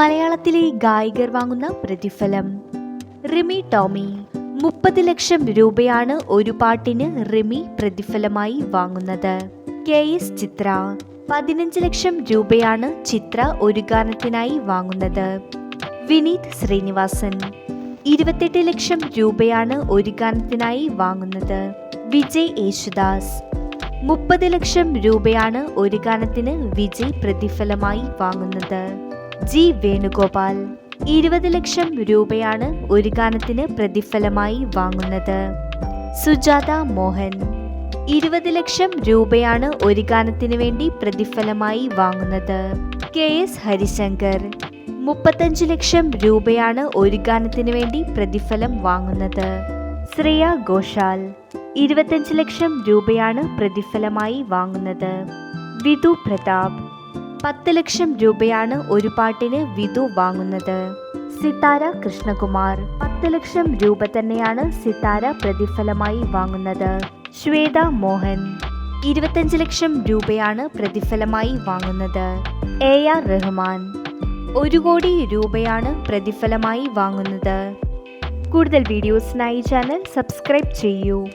മലയാളത്തിലെ ഗായകർ വാങ്ങുന്ന പ്രതിഫലം. റിമി ടോമി മുപ്പത് ലക്ഷം രൂപയാണ് ഒരു പാട്ടിന് റിമി പ്രതിഫലമായി വാങ്ങുന്നത്. കെ എസ് ചിത്ര പതിനഞ്ച് ലക്ഷം രൂപയാണ് ചിത്ര ഒരു ഗാനത്തിനായി വാങ്ങുന്നത്. വിനീത് ശ്രീനിവാസൻ ഇരുപത്തെട്ട് ലക്ഷം രൂപയാണ് ഒരു ഗാനത്തിനായി വാങ്ങുന്നത്. വിജയ് യേശുദാസ് മുപ്പത് ലക്ഷം രൂപയാണ് ഒരു ഗാനത്തിന് വിജയ് പ്രതിഫലമായി വാങ്ങുന്നത്. ജി വേണുഗോപാൽ. ഇരുപത് ലക്ഷം രൂപയാണ് ഒരു ഗാനത്തിന് പ്രതിഫലമായി വാങ്ങുന്നത്. സുജാത മോഹൻ. ഇരുപത് ലക്ഷം രൂപയാണ് ഒരു ഗാനത്തിന് വേണ്ടി പ്രതിഫലമായി വാങ്ങുന്നത്. K S Harishankar. മുപ്പത്തഞ്ച് ലക്ഷം രൂപയാണ് ഒരു ഗാനത്തിന് വേണ്ടി പ്രതിഫലം വാങ്ങുന്നത്. ശ്രേയ ഘോഷാൽ. ഇരുപത്തഞ്ച് ലക്ഷം രൂപയാണ് പ്രതിഫലമായി വാങ്ങുന്നത്. വിധു പ്രതാപ്. പത്ത് ലക്ഷം രൂപയാണ് ഒരു പാട്ടിന് വിധു വാങ്ങുന്നത്. സിതാര കൃഷ്ണകുമാർ. പത്ത് ലക്ഷം രൂപ തന്നെയാണ് സിതാര പ്രതിഫലമായി വാങ്ങുന്നത്. ശ്വേത മോഹൻ. ഇരുപത്തഞ്ച് ലക്ഷം രൂപയാണ് പ്രതിഫലമായി വാങ്ങുന്നത്. A R Rahman. ഒരു കോടി രൂപയാണ് പ്രതിഫലമായി വാങ്ങുന്നത്. കൂടുതൽ വീഡിയോസിനായി ചാനൽ സബ്സ്ക്രൈബ് ചെയ്യൂ.